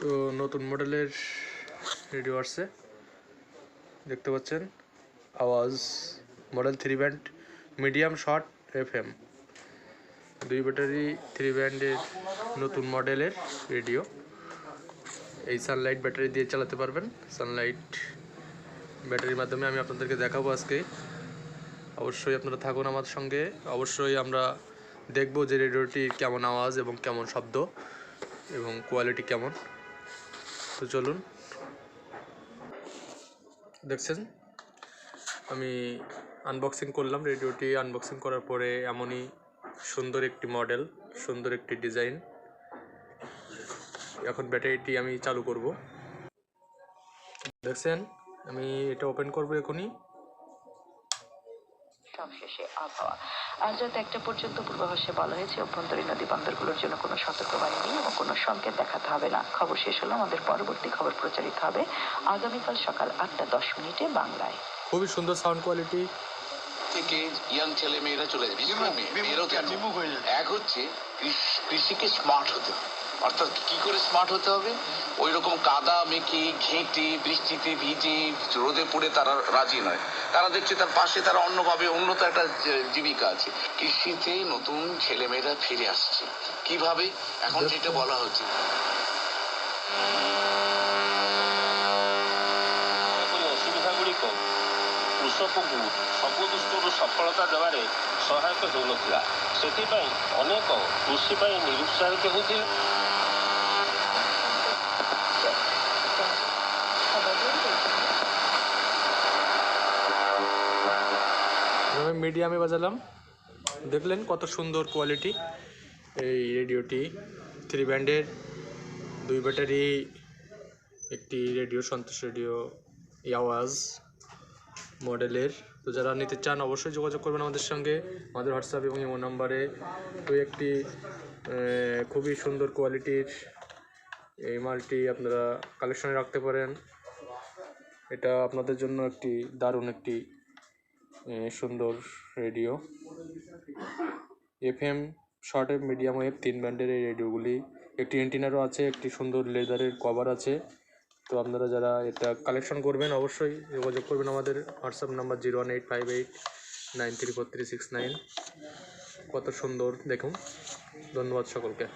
তো নতুন মডেলের রেডিও আসছে। দেখতে পাচ্ছেন? আওয়াজ model three band medium short F M দুই ব্যাটারি থ্রি ব্যান্ডের নতুন মডেলের রেডিও এই সানলাইট ব্যাটারি দিয়ে চালাতে পারবেন। সানলাইট ব্যাটারির মাধ্যমে আমি আপনাদেরকে দেখাবো আজকে। অবশ্যই আপনারা থাকুন আমার সঙ্গে। অবশ্যই আমরা দেখব যে রেডিওটি কেমন আওয়াজ এবং কেমন শব্দ এবং কোয়ালিটি কেমন। তো চলুন। দেখছেন? আমি আনবক্সিং করলাম রেডিওটি আনবক্সিং করার পরে এমনই সুন্দর একটি মডেল সুন্দর একটি ডিজাইন এখন ব্যাটারিটি আমি চালু করব। দেখছেন? আমি এটা ওপেন করব এখনই। সবশেষে আবহাওয়া। আজ রাত একটা পর্যন্ত পূর্বাভাসে বলা হয়েছে অভ্যন্তরীণ নদী বন্দরগুলোর জন্য কোনো সতর্কবাণী নেই এবং কোনো সংকেত দেখাতে হবে না। খবর শেষ হলো আমাদের পরবর্তী খবর প্রচারিত হবে আগামীকাল সকাল আটটা দশ মিনিটে বাংলায়। খুবই সুন্দর সাউন্ড কোয়ালিটি থেকে ইয়াং ছেলে মেয়েরা চলে যাবে এক হচ্ছে কৃষিকে স্মার্ট হতে হবে। অর্থাৎ কি করে স্মার্ট হতে হবে ওই রকম কাদা মেখে ঘেঁটে বৃষ্টিতে ভিজে রোদে পড়ে তারা রাজি নয় তারা দেখছে তার পাশে তারা অন্যভাবে উন্নত একটা জী- জীবিকা আছে কৃষিতে নতুন ছেলেমেয়েরা ফিরে আসছে কিভাবে এখন যেটা বলা হচ্ছে ଏପରି ଅସୁବିଧା ଗୁଡ଼ିକ କୃଷକଙ୍କୁ ସବୁ ଦୃଷ୍ଟିରୁ ସଫଳତା ଦେବାରେ ସହାୟକ ହେଉନଥିଲା ସେଥିପାଇଁ ଅନେକ କୃଷି ପାଇଁ ନିରୁତ୍ସାହିତ ହେଉଥିଲେ মিডিয়ামে বাজালাম। দেখলেন কত সুন্দর কোয়ালিটি এই রেডিওটি। থ্রি ব্যান্ডের দুই ব্যাটারি একটি রেডিও, সন্তোষ রেডিও ইয়াওয়াজ মডেলের। তো যারা নিতে চান অবশ্যই যোগাযোগ করবেন আমাদের সঙ্গে। আমাদের হোয়াটসঅ্যাপ এবং ইমো নাম্বারে। তো একটি খুবই সুন্দর কোয়ালিটির এই মালটি আপনারা কালেকশনে রাখতে পারেন। এটা আপনাদের জন্য একটি দারুণ একটি সুন্দর radio. FM, short F medium wave তিন ব্যান্ডের এই রেডিওগুলি। একটি এন্টিনারও আছে, একটি সুন্দর লেদারের কভার আছে। তো আপনারা যারা এটা কালেকশন করবেন, অবশ্যই যোগাযোগ করবেন আমাদের WhatsApp number zero one eight five eight nine three four three six nine. কত সুন্দর, দেখুন। ধন্যবাদ সকলকে।